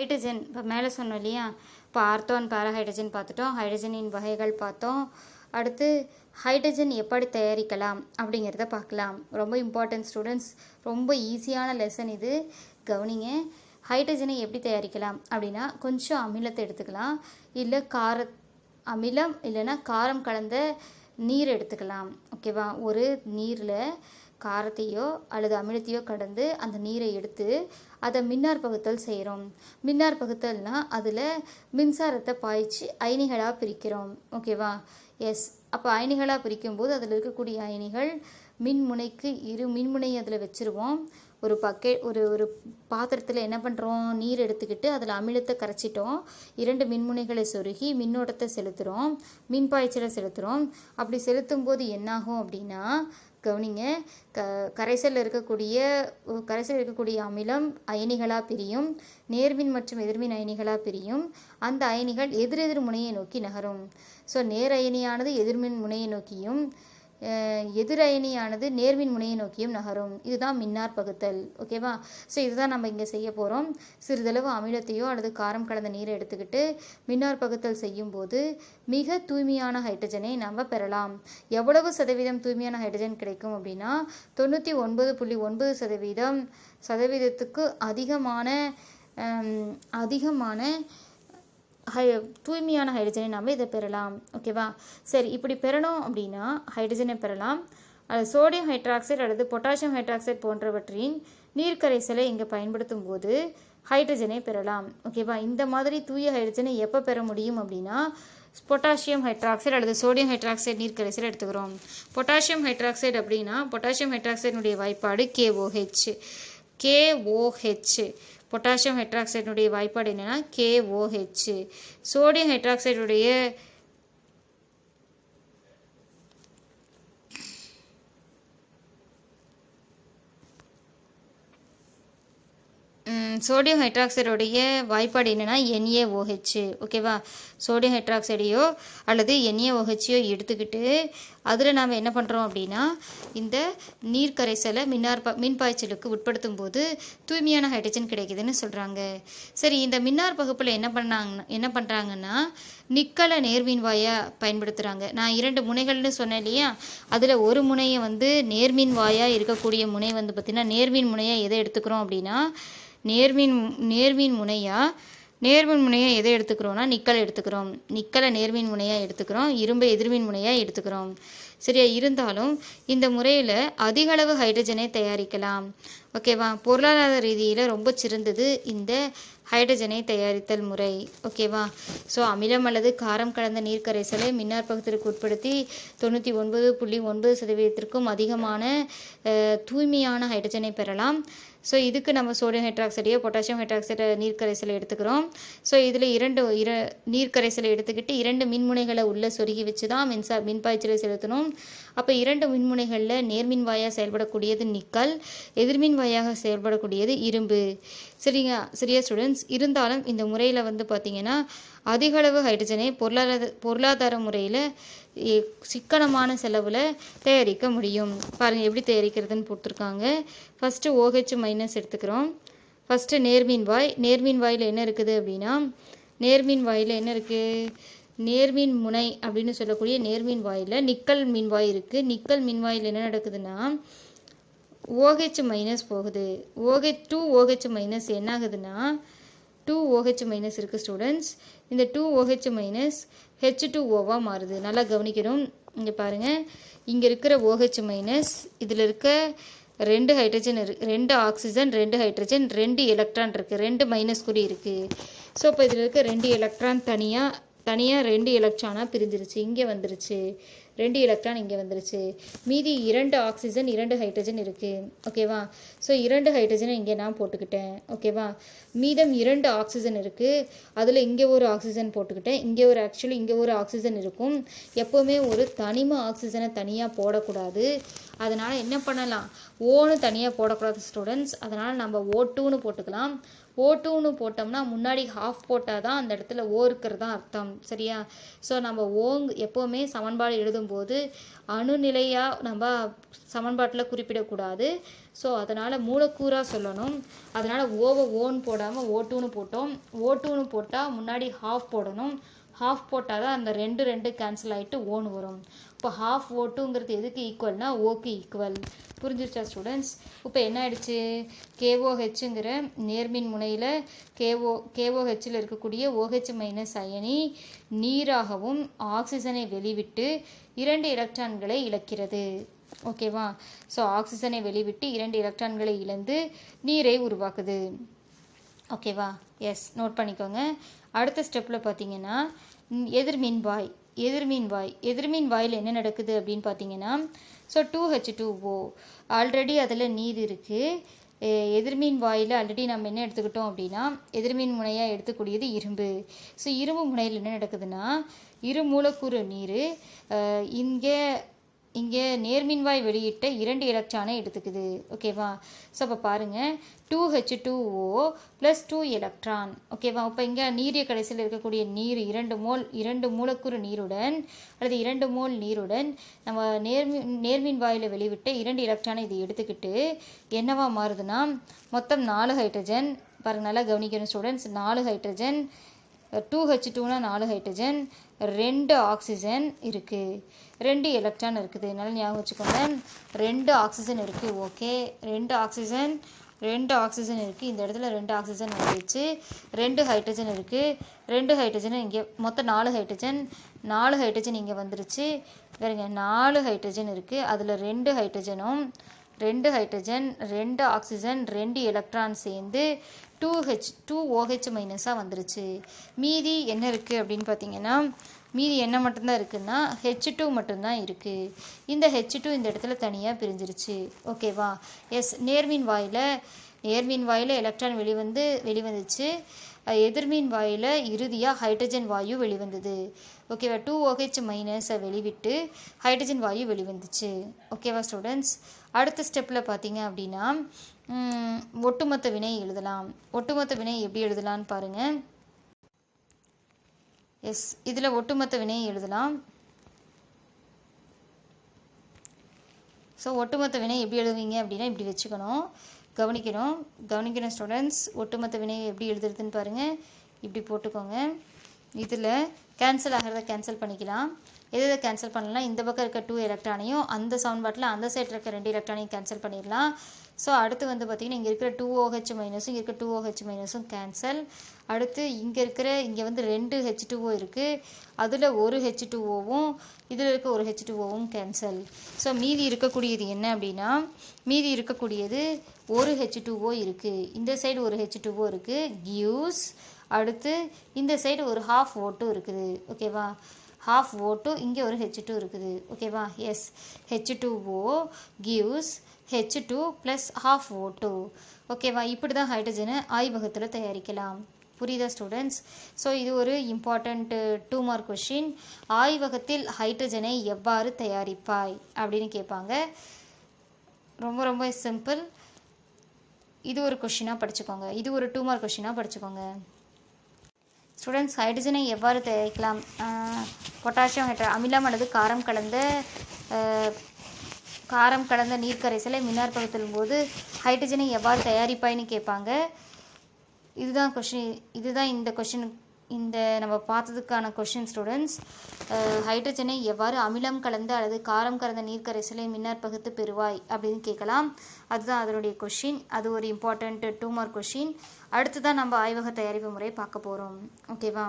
Hydrogen இப்போ மேலே சொன்னோம் இல்லையா? இப்போ ஆர்த்தோ அண்ட் பேரா ஹைட்ரஜன் பார்த்துட்டோம். ஹைட்ரஜனின் வகைகள் பார்த்தோம். அடுத்து ஹைட்ரஜன் எப்படி தயாரிக்கலாம் அப்படிங்கிறத பார்க்கலாம். ரொம்ப இம்பார்ட்டன்ட் ஸ்டூடெண்ட்ஸ் ரொம்ப ஈஸியான லெசன் இது. கவனிங்க. ஹைட்ரஜனை எப்படி தயாரிக்கலாம் அப்படின்னா கொஞ்சம் அமிலத்தை எடுத்துக்கலாம். இல்லை கார அமிலம் இல்லைன்னா காரம் கலந்த நீர் எடுத்துக்கலாம். ஓகேவா ஒரு நீரில் காரத்தையோ அல்லது அமிலத்தையோ கடந்து அந்த நீரை எடுத்து அதை மின்னார் பகுத்தல் செய்கிறோம். மின்னார் பகுத்தல்னா அதில் மின்சாரத்தை பாய்ச்சி அயனிகளாக பிரிக்கிறோம். ஓகேவா எஸ் அப்போ அயனிகளாக பிரிக்கும்போது அதில் இருக்கக்கூடிய அயனிகள் மின்முனைக்கு இரு மின்முனை அதில் வச்சுருவோம். ஒரு பக்கெட் ஒரு ஒரு பாத்திரத்தில் என்ன பண்ணுறோம் நீர் எடுத்துக்கிட்டு அதில் அமிலத்தை கரைச்சிட்டோம். இரண்டு மின்முனைகளை சொருகி மின்னோட்டத்தை செலுத்துகிறோம் மின் பாய்ச்சலை செலுத்துகிறோம் அப்படி செலுத்தும் போது என்னாகும் அப்படின்னா கவனிங்க க கரைசலில் இருக்கக்கூடிய கரைசலில் இருக்கக்கூடிய அமிலம் அயனிகளாக பிரியும். நேர்மின் மற்றும் எதிர்மின் அயனிகளாக பிரியும். அந்த அயனிகள் எதிரெதிர் முனையை நோக்கி நகரும். ஸோ நேர் அயனியானது எதிர்மின் முனையை நோக்கியும் எதிரயணியானது நேர்மின் முனையை நோக்கியும் நகரும். இதுதான் மின்னார் பகுத்தல். ஓகேவா ஸோ இதுதான் நம்ம இங்கே செய்ய போகிறோம் சிறிதளவு அமிலத்தையோ அல்லது காரம் கலந்த நீரை எடுத்துக்கிட்டு மின்னார் பகுத்தல் செய்யும்போது மிக தூய்மையான ஹைட்ரஜனை நம்ம பெறலாம். எவ்வளவு சதவீதம் தூய்மையான ஹைட்ரஜன் கிடைக்கும் அப்படின்னா தொண்ணூற்றி ஒன்பது புள்ளி ஒன்பது சதவீதம் சதவீதத்துக்கு அதிகமான அதிகமான ஹை தூய்மையான ஹைட்ரஜனை நம்ம இதை பெறலாம். ஓகேவா சரி இப்படி பெறணும் அப்படின்னா ஹைட்ரஜனை பெறலாம். அது சோடியம் ஹைட்ராக்சைடு அல்லது பொட்டாசியம் ஹைட்ராக்சைடு போன்றவற்றின் நீர்க்கரைசலை இங்கே பயன்படுத்தும் போது ஹைட்ரஜனை பெறலாம். ஓகேவா இந்த மாதிரி தூய ஹைட்ரஜனை எப்போ பெற முடியும் அப்படின்னா பொட்டாசியம் ஹைட்ராக்சைடு அல்லது சோடியம் ஹைட்ராக்சைடு நீர்க்கரைசல் எடுத்துக்கிறோம். பொட்டாசியம் ஹைட்ராக்சைடு அப்படின்னா பொட்டாசியம் ஹைட்ராக்சைடுனுடைய வாய்ப்பாடு கேஓஹெச் கேஓஹெச் பொட்டாசியம் ஹைட்ராக்சைடுடைய வாய்ப்பாடு என்னென்னா கேஓஹெச் சோடியம் ஹைட்ராக்சைடுடைய சோடியம் ஹைட்ராக்சைடுடைய வாய்ப்பாடு என்னென்னா என்ஏஓஹெச் ஓகேவா? சோடியம் ஹைட்ராக்சைடையோ அல்லது என்ஏஓஹெச்சையோ எடுத்துக்கிட்டு அதில் நாம் என்ன பண்ணுறோம் அப்படின்னா இந்த நீர் கரைசலை மின்னார் மின் பாய்ச்சலுக்கு உட்படுத்தும் போது தூய்மையான ஹைட்ரஜன் கிடைக்குதுன்னு சொல்கிறாங்க சரி இந்த மின்னார் பகுப்பில் என்ன பண்ணாங்க என்ன பண்ணுறாங்கன்னா நிக்கலை நேர்மின் வாயாக பயன்படுத்துகிறாங்க நான் இரண்டு முனைகள்னு சொன்னேன் இல்லையா? அதில் ஒரு முனையை வந்து நேர்மின் வாயாக இருக்கக்கூடிய முனை வந்து பார்த்திங்கன்னா நேர்மின் முனையாக எதை எடுத்துக்கிறோம் அப்படின்னா நேர்மின் நேர்மின் முனையாக நேர்மின் முனையாக எதை எடுத்துக்கிறோம்னா நிக்கல் எடுத்துக்கிறோம். நிக்கலை நேர்மின் முனையாக எடுத்துக்கிறோம். இரும்பை எதிர்மின் முனையாக எடுத்துக்கிறோம். சரியா? இருந்தாலும் இந்த முறையில் அதிக அளவு ஹைட்ரஜனை தயாரிக்கலாம். ஓகேவா? பொருளாதார ரீதியில் ரொம்ப சிறந்தது இந்த ஹைட்ரஜனை தயாரித்தல் முறை. ஓகேவா? ஸோ அமிலம் அல்லது காரம் கலந்த நீர் கரைசலை உட்படுத்தி தொண்ணூற்றி ஒன்பது புள்ளி ஒன்பது சதவீதத்திற்கும் அதிகமான தூய்மையான ஹைட்ரஜனை பெறலாம். ஸோ இதுக்கு நம்ம சோடியம் ஹைட்ராக்சைடையோ பொட்டாசியம் ஹைட்ராக்சைடை நீர் கரைசலை எடுத்துக்கிறோம். ஸோ இதில் இரண்டு இர நீர் கரைசலை எடுத்துக்கிட்டு இரண்டு மின்முனைகளை உள்ளே சொருகி வச்சு தான் மின்சா மின்பாய்ச்சலை செலுத்தணும். அப்போ இரண்டு மின்முனைகளில் நேர்மின்வாயாக செயல்படக்கூடியது நிக்கல் எதிர்மின் வாயாக செயல்படக்கூடியது இரும்பு. சரிங்க சரியா ஸ்டூடெண்ட்ஸ் இருந்தாலும் இந்த முறையில் வந்து பார்த்திங்கன்னா அதிகளவு ஹைட்ரஜனை பொருளாதார பொருளாதார முறையில் சிக்கனமான செலவில் தயாரிக்க முடியும். பாருங்கள் எப்படி தயாரிக்கிறதுன்னு போட்டிருக்காங்க. ஃபஸ்ட்டு ஓஹெச் மைனஸ் எடுத்துக்கிறோம். ஃபஸ்ட்டு நேர்மின் வாய். நேர்மின் வாயில் என்ன இருக்குது அப்படின்னா நேர்மின் வாயில் என்ன இருக்குது நேர்மின் முனை அப்படின்னு சொல்லக்கூடிய நேர்மின் வாயில் நிக்கல் மின்வாய் இருக்குது நிக்கல் மின்வாயில் என்ன நடக்குதுன்னா ஓஹெச் மைனஸ் போகுது. ஓஹெச் டூ ஓஹெச் மைனஸ் என்ன ஆகுதுன்னா டூ ஓஹெச் மைனஸ் இருக்குது ஸ்டூடெண்ட்ஸ் இந்த two OH minus H two ஓவாக மாறுது. நல்லா கவனிக்கணும். இங்கே பாருங்கள் இங்கே இருக்கிற ஓஹெச் மைனஸ் இதில் இருக்க ரெண்டு ஹைட்ரஜன் இருக்கு ரெண்டு ஆக்சிஜன் ரெண்டு ஹைட்ரஜன் ரெண்டு எலக்ட்ரான் இருக்குது ரெண்டு மைனஸ் குறி இருக்குது ஸோ இப்போ இதில் இருக்க ரெண்டு எலக்ட்ரான் தனியாக தனியாக ரெண்டு எலக்ட்ரானாக பிரிஞ்சிருச்சு. இங்கே வந்துருச்சு. ரெண்டு எலக்ட்ரான் இங்கே வந்துருச்சு. மீதி இரண்டு ஆக்சிஜன் இரண்டு ஹைட்ரஜன் இருக்குது ஓகேவா ஸோ இரண்டு ஹைட்ரஜனை இங்கே நான் போட்டுக்கிட்டேன். ஓகேவா மீதம் இரண்டு ஆக்சிஜன் இருக்குது அதில் இங்கே ஒரு ஆக்சிஜன் போட்டுக்கிட்டேன். இங்கே ஒரு ஆக்சுவலி இங்கே ஒரு ஆக்சிஜன் இருக்கும். எப்போவுமே ஒரு தனிம ஆக்சிஜனை தனியாக போடக்கூடாது. அதனால் என்ன பண்ணலாம்? ஓன்னு தனியாக போடக்கூடாது ஸ்டூடெண்ட்ஸ் அதனால் நம்ம ஓ டூன்னு போட்டுக்கலாம். ஓ டூன்னு போட்டோம்னா முன்னாடி ஹாஃப் போட்டால் தான் அந்த இடத்துல ஓ இருக்கிறது தான் அர்த்தம். சரியா? ஸோ நம்ம ஓங் எப்போவுமே சமன்பாடு எழுதும்போது அணுநிலையாக நம்ம சமன்பாட்டில் குறிப்பிடக்கூடாது. ஸோ அதனால் மூலக்கூறாக சொல்லணும். அதனால் ஓவை ஓன்னு போடாமல் ஓ டூன்னு போட்டோம். ஓ டூன்னு போட்டால் முன்னாடி ஹாஃப் போடணும். ஹாஃப் போட்டால் தான் அந்த ரெண்டு ரெண்டு கேன்சல் ஆகிட்டு ஓன் வரும். இப்போ ஹாஃப் ஓட்டுங்கிறது எதுக்கு ஈக்குவல்னா ஓக்கு ஈக்குவல் புரிஞ்சிருச்சா ஸ்டூடெண்ட்ஸ் இப்போ என்ன ஆயிடுச்சு? கேஓஹெச்சுங்கிற நேர்மின் முனையில் கேஓ கேஓஹெச்சில் இருக்கக்கூடிய ஓஹெச் மைனஸ் அயனி நீராகவும் ஆக்சிஜனை வெளிவிட்டு இரண்டு எலக்ட்ரான்களை இழக்கிறது. ஓகேவா ஸோ ஆக்சிஜனை வெளிவிட்டு இரண்டு எலக்ட்ரான்களை இழந்து நீரை உருவாக்குது. ஓகேவா எஸ் நோட் பண்ணிக்கோங்க. அடுத்த ஸ்டெப்பில் பார்த்தீங்கன்னா எதிர்மின்பாய் எதிர்மீன் வாய் எதிர்மீன் வாயில் என்ன நடக்குது அப்படின்னு பார்த்தீங்கன்னா so two H two O already அதில் நீர் இருக்குது எதிர்மீன் வாயில் ஆல்ரெடி நம்ம என்ன எடுத்துக்கிட்டோம் அப்படின்னா எதிர்மீன் முனையாக எடுத்துக்கூடியது இரும்பு. ஸோ இரும்பு முனையில் என்ன நடக்குதுன்னா இரு மூலக்கூறு நீர் இங்கே இங்கே நேர்மின்வாய் வெளியிட்ட இரண்டு எலக்ட்ரானை எடுத்துக்குது. ஓகேவா ஸோ அப்போ பாருங்கள் two H two O plus two electron ஓகேவா இப்போ இங்கே நீரிய கடைசியில் இருக்கக்கூடிய நீர் இரண்டு மோல் இரண்டு மூலக்கூறு நீருடன் அல்லது இரண்டு மோல் நீருடன் நம்ம நேர்மின் நேர்மின் வாயில் வெளிவிட்ட இரண்டு எலக்ட்ரானை இது எடுத்துக்கிட்டு என்னவா மாறுதுன்னா மொத்தம் நாலு ஹைட்ரஜன் பாருங்கள் நல்லா கவனிக்கணும் ஸ்டூடெண்ட்ஸ் நாலு ஹைட்ரஜன் டூ ஹெச் டூனா நாலு ஹைட்ரஜன் ரெண்டு ஆக்சிஜன் இருக்குது ரெண்டு எலக்ட்ரான் இருக்குது. அதனால் ஞாபகம் வச்சுக்கோங்க ரெண்டு ஆக்சிஜன் இருக்குது ஓகே ரெண்டு ஆக்சிஜன் ரெண்டு ஆக்சிஜன் இருக்குது இந்த இடத்துல ரெண்டு ஆக்சிஜன் வந்துருச்சு. ரெண்டு ஹைட்ரஜன் இருக்குது ரெண்டு ஹைட்ரஜன் இங்கே மொத்தம் நாலு ஹைட்ரஜன் நாலு ஹைட்ரஜன் இங்கே வந்துருச்சு. வேறுங்க நாலு ஹைட்ரஜன் இருக்குது அதில் ரெண்டு ஹைட்ரஜனும் ரெண்டு ஹைட்ரஜன் ரெண்டு ஆக்சிஜன் ரெண்டு எலக்ட்ரான் சேர்ந்து டூ ஹெச் டூ ஓஹெச் மைனஸாக வந்துருச்சு. மீதி என்ன இருக்குது அப்படின்னு பார்த்தீங்கன்னா மீதி என்ன மட்டும்தான் இருக்குன்னா ஹெச் டூ மட்டும்தான் இருக்குது இந்த ஹெச் டூ இந்த இடத்துல தனியாக பிரிஞ்சிருச்சு. ஓகேவா எஸ் நேர்மின் வாயில் நேர்மின் வாயில் எலக்ட்ரான் வெளிவந்து வெளிவந்துச்சு. எதிர்மின் வாயில் இறுதியாக ஹைட்ரஜன் வாயு வெளிவந்தது. ஓகேவா டூ ஓஹெச் மைனஸை வெளிவிட்டு ஹைட்ரஜன் வாயு வெளிவந்துச்சு. ஓகேவா ஸ்டூடெண்ட்ஸ் அடுத்த ஸ்டெப்பில் பார்த்தீங்க அப்படின்னா ஒட்டுமொத்த வினை எழுதலாம். ஒட்டுமொத்த வினை எப்படி எழுதலாம்னு பாருங்கள் எஸ் இதில் ஒட்டுமொத்த வினை எழுதலாம். ஸோ ஒட்டுமொத்த வினை எப்படி எழுதுவீங்க அப்படின்னா இப்படி வச்சுக்கணும். கவனிக்கணும். கவனிக்கணும் ஸ்டூடெண்ட்ஸ் ஒட்டுமொத்த வினையை எப்படி எழுதுறதுன்னு பாருங்கள் இப்படி போட்டுக்கோங்க. இதில் கேன்சல் ஆகிறத கேன்சல் பண்ணிக்கலாம். எது எதை கேன்சல் பண்ணலாம் இந்த பக்கம் இருக்க டூ எலக்ட்ரானையும் அந்த சவுண்ட்பாட்டில் அந்த சைடில் இருக்க ரெண்டு எலக்ட்ரானையும் கேன்சல் பண்ணிடலாம். ஸோ அடுத்து வந்து பார்த்திங்கன்னா இங்கே இருக்கிற டூ ஓஹெச் மைனஸும் இங்கே இருக்க டூ ஓஹெச் மைனஸும் கேன்சல் அடுத்து இங்கே இருக்கிற இங்கே வந்து ரெண்டு ஹெச் டூஓ இருக்குது அதில் ஒரு ஹெச் டூஓவும் இதில் இருக்க ஒரு ஹெச் டூஓவும் கேன்சல் ஸோ மீதி இருக்கக்கூடியது என்ன அப்படின்னா மீதி இருக்கக்கூடியது ஒரு ஹெச் டூஓ இருக்குது இந்த சைடு ஒரு ஹெச் டூஓ இருக்குது கியூஸ் அடுத்து இந்த சைடு ஒரு ஹாஃப் ஓட்டும் இருக்குது. ஓகேவா ஹாஃப் ஓட்டு இங்கே ஒரு ஹெச் டூ இருக்குது. ஓகேவா yes H two O gives H two plus half O two ஓகேவா இப்படி தான் ஹைட்ரஜனை ஆய்வகத்தில் தயாரிக்கலாம். புரியுதா ஸ்டூடெண்ட்ஸ் ஸோ இது ஒரு இம்பார்ட்டண்ட்டு டூ மார்க் கொஷின் ஆய்வகத்தில் ஹைட்ரஜனை எவ்வாறு தயாரிப்பாய்? அப்படின்னு கேட்பாங்க. ரொம்ப ரொம்ப சிம்பிள் இது ஒரு கொஷினாக படிச்சுக்கோங்க. இது ஒரு டூ மார்க் கொஷினாக படிச்சுக்கோங்க. ஸ்டூடெண்ட்ஸ் ஹைட்ரஜனை எவ்வாறு தயாரிக்கலாம்? பொட்டாசியம் ஹைட்ரா அமிலம் அல்லது காரம் கலந்த காரம் கலந்த நீர் கரைசலை மின்னாற்பகுத்தலும் போது ஹைட்ரஜனை எவ்வாறு தயாரிப்பாய்னு கேட்பாங்க. இதுதான் கொஷின் இதுதான் இந்த கொஷினுக்கு இந்த நம்ம பார்த்ததுக்கான கொஷின் ஸ்டூடெண்ட்ஸ் ஹைட்ரஜனை எவ்வாறு அமிலம் கலந்த அல்லது காரம் கலந்த நீர் கரைசலை மின்னார் பகுத்து பெறுவாய் அப்படின்னு கேட்கலாம். அதுதான் அதனுடைய கொஷின் அது ஒரு இம்பார்ட்டண்ட் டூ மார்க் கொஷின் அடுத்து தான் நம்ம ஆய்வக தயாரிப்பு முறை பார்க்க போகிறோம் ஓகேவா